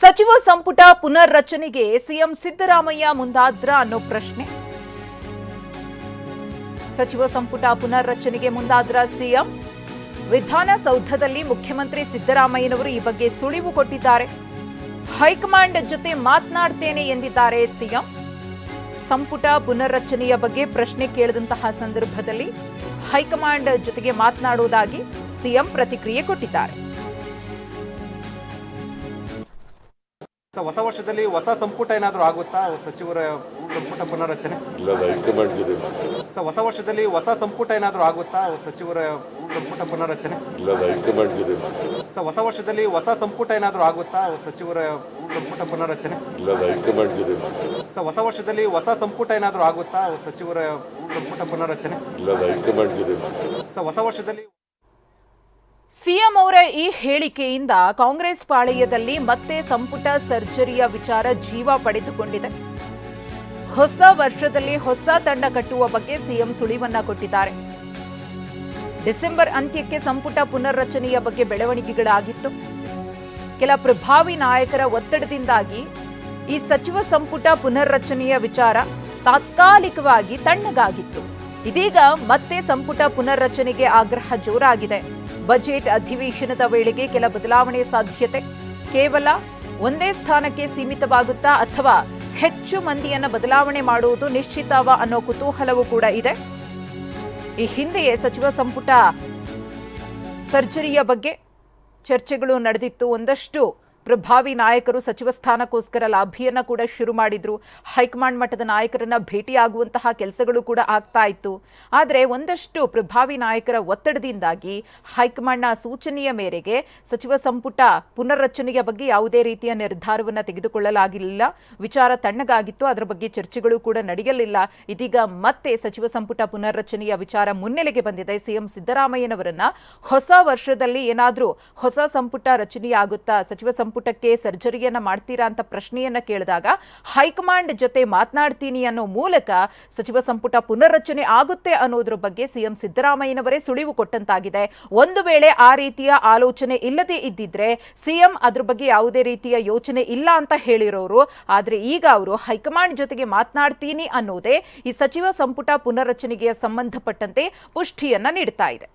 ಸಚಿವ ಸಂಪುಟ ಪುನರ್ ರಚನೆಗೆ ಸಿಎಂ ಸಿದ್ದರಾಮಯ್ಯ ಮುಂದಾದ್ರ ಅನ್ನೋ ಪ್ರಶ್ನೆ. ಸಚಿವ ಸಂಪುಟ ಪುನರ್ ರಚನೆಗೆ ಮುಂದಾದ್ರ ಸಿಎಂ. ವಿಧಾನಸೌಧದಲ್ಲಿ ಮುಖ್ಯಮಂತ್ರಿ ಸಿದ್ದರಾಮಯ್ಯನವರು ಈ ಬಗ್ಗೆ ಸುಳಿವು ಕೊಟ್ಟಿದ್ದಾರೆ. ಹೈಕಮಾಂಡ್ ಜೊತೆ ಮಾತನಾಡ್ತೇನೆ ಎಂದಿದ್ದಾರೆ ಸಿಎಂ. ಸಂಪುಟ ಪುನರ್ರಚನೆಯ ಬಗ್ಗೆ ಪ್ರಶ್ನೆ ಕೇಳಿದಂತಹ ಸಂದರ್ಭದಲ್ಲಿ ಹೈಕಮಾಂಡ್ ಜೊತೆಗೆ ಮಾತನಾಡುವುದಾಗಿ ಸಿಎಂ ಪ್ರತಿಕ್ರಿಯೆ ಕೊಟ್ಟಿದ್ದಾರೆ. ಸೊ ಹೊಸ ವರ್ಷದಲ್ಲಿ ಹೊಸ ಸಂಪುಟ ಏನಾದರೂ ಆಗುತ್ತಾ ಸಚಿವರ ಸಂಪುಟ ಪುನರ್ರಚನೆ ಇಲ್ಲ ಅದು ಹೈಕಮಾಂಡ್ ಜೊತೆ ಮಾತಾಡಿ. ಸೊ ಹೊಸ ವರ್ಷದಲ್ಲಿ ಹೊಸ ಸಂಪುಟ ಏನಾದರೂ ಆಗುತ್ತಾ ಸಚಿವರ ಸಂಪುಟ ಪುನರಚನೆ ಇಲ್ಲ ಅದು ಹೈಕಮಾಂಡ್ ಜೊತೆ ಮಾತಾಡಿ. ಸೊ ಹೊಸ ವರ್ಷದಲ್ಲಿ ಹೊಸ ಸಂಪುಟ ಏನಾದರೂ ಆಗುತ್ತಾ ಸಚಿವರ ಸಂಪುಟ ಪುನರ್ರಚನೆ ಇಲ್ಲ ಅದು ಹೈಕಮಾಂಡ್ ಜೊತೆ ಮಾತಾಡಿ. ಸೊ ಹೊಸ ವರ್ಷದಲ್ಲಿ ಹೊಸ ಸಂಪುಟ ಏನಾದರೂ ಆಗುತ್ತಾ ಸಚಿವರ ಸಂಪುಟ ಪುನರಚನೆ ಇಲ್ಲ ಅದು ಹೈಕಮಾಂಡ್ ಜೊತೆ ಮಾತಾಡಿ. ಸೊ ಹೊಸ ವರ್ಷದಲ್ಲಿ ಸಿಎಂ ಅವರ ಈ ಹೇಳಿಕೆಯಿಂದ ಕಾಂಗ್ರೆಸ್ ಪಾಳಯದಲ್ಲಿ ಮತ್ತೆ ಸಂಪುಟ ಸರ್ಜರಿಯ ವಿಚಾರ ಜೀವ ಪಡೆದುಕೊಂಡಿದೆ. ಹೊಸ ವರ್ಷದಲ್ಲಿ ಹೊಸ ತಂಡ ಕಟ್ಟುವ ಬಗ್ಗೆ ಸಿಎಂ ಸುಳಿವನ್ನ ಕೊಟ್ಟಿದ್ದಾರೆ. ಡಿಸೆಂಬರ್ ಅಂತ್ಯಕ್ಕೆ ಸಂಪುಟ ಪುನರ್ರಚನೆಯ ಬಗ್ಗೆ ಬೆಳವಣಿಗೆಗಳಾಗಿತ್ತು. ಕೆಲ ಪ್ರಭಾವಿ ನಾಯಕರ ಒತ್ತಡದಿಂದಾಗಿ ಈ ಸಚಿವ ಸಂಪುಟ ಪುನರ್ರಚನೆಯ ವಿಚಾರ ತಾತ್ಕಾಲಿಕವಾಗಿ ತಣ್ಣಗಾಗಿತ್ತು. ಇದೀಗ ಮತ್ತೆ ಸಂಪುಟ ಪುನರ್ರಚನೆಗೆ ಆಗ್ರಹ ಜೋರಾಗಿದೆ. ಬಜೆಟ್ ಅಧಿವೇಶನದ ವೇಳೆಗೆ ಕೆಲ ಬದಲಾವಣೆ ಸಾಧ್ಯತೆ. ಕೇವಲ ಒಂದೇ ಸ್ಥಾನಕ್ಕೆ ಸೀಮಿತವಾಗುತ್ತಾ ಅಥವಾ ಹೆಚ್ಚು ಮಂದಿಯನ್ನ ಬದಲಾವಣೆ ಮಾಡುವುದು ನಿಶ್ಚಿತವ ಅನ್ನೋ ಕುತೂಹಲವೂ ಕೂಡ ಇದೆ. ಈ ಹಿಂದೆಯೇ ಸಚಿವ ಸಂಪುಟ ಸರ್ಜರಿಯ ಬಗ್ಗೆ ಚರ್ಚೆಗಳು ನಡೆದಿತ್ತು. ಒಂದಷ್ಟು ಪ್ರಭಾವಿ ನಾಯಕರು ಸಚಿವ ಸ್ಥಾನಕ್ಕೋಸ್ಕರ ಲಾಭಿಯನ್ನ ಕೂಡ ಶುರು ಮಾಡಿದ್ರು. ಹೈಕಮಾಂಡ್ ಮಟ್ಟದ ನಾಯಕರನ್ನ ಭೇಟಿಯಾಗುವಂತಹ ಕೆಲಸಗಳು ಕೂಡ ಆಗ್ತಾ ಇತ್ತು. ಆದರೆ ಒಂದಷ್ಟು ಪ್ರಭಾವಿ ನಾಯಕರ ಒತ್ತಡದಿಂದಾಗಿ ಹೈಕಮಾಂಡ್ನ ಸೂಚನೆಯ ಮೇರೆಗೆ ಸಚಿವ ಸಂಪುಟ ಪುನರ್ರಚನೆಯ ಬಗ್ಗೆ ಯಾವುದೇ ರೀತಿಯ ನಿರ್ಧಾರವನ್ನು ತೆಗೆದುಕೊಳ್ಳಲಾಗಿಲ್ಲ. ವಿಚಾರ ತಣ್ಣಗಾಗಿತ್ತು. ಅದರ ಬಗ್ಗೆ ಚರ್ಚೆಗಳು ಕೂಡ ನಡೆಯಲಿಲ್ಲ. ಇದೀಗ ಮತ್ತೆ ಸಚಿವ ಸಂಪುಟ ಪುನರ್ರಚನೆಯ ವಿಚಾರ ಮುನ್ನೆಲೆಗೆ ಬಂದಿದೆ. ಸಿಎಂ ಸಿದ್ದರಾಮಯ್ಯನವರನ್ನ ಹೊಸ ವರ್ಷದಲ್ಲಿ ಏನಾದರೂ ಹೊಸ ಸಂಪುಟ ರಚನೆಯಾಗುತ್ತಾ ಸಚಿವ ಸಂಪುಟಕ್ಕೆ ಸರ್ಜರಿಯನ್ನ ಮಾಡ್ತೀರಾ ಅಂತ ಪ್ರಶ್ನೆಯನ್ನ ಕೇಳಿದಾಗ ಹೈಕಮಾಂಡ್ ಜೊತೆ ಮಾತನಾಡ್ತೀನಿ ಅನ್ನೋ ಮೂಲಕ ಸಚಿವ ಸಂಪುಟ ಪುನರ್ರಚನೆ ಆಗುತ್ತೆ ಅನ್ನೋದ್ರ ಬಗ್ಗೆ ಸಿಎಂ ಸಿದ್ದರಾಮಯ್ಯನವರೇ ಸುಳಿವು ಕೊಟ್ಟಂತಾಗಿದೆ. ಒಂದು ವೇಳೆ ಆ ರೀತಿಯ ಆಲೋಚನೆ ಇಲ್ಲದೆ ಇದ್ದಿದ್ರೆ ಸಿಎಂ ಅದ್ರ ಬಗ್ಗೆ ಯಾವುದೇ ರೀತಿಯ ಯೋಚನೆ ಇಲ್ಲ ಅಂತ ಹೇಳಿರೋರು. ಆದ್ರೆ ಈಗ ಅವರು ಹೈಕಮಾಂಡ್ ಜೊತೆಗೆ ಮಾತನಾಡ್ತೀನಿ ಅನ್ನೋದೇ ಈ ಸಚಿವ ಸಂಪುಟ ಪುನರ್ರಚನೆಗೆ ಸಂಬಂಧಪಟ್ಟಂತೆ ಪುಷ್ಟಿಯನ್ನ ನೀಡ್ತಾ ಇದೆ.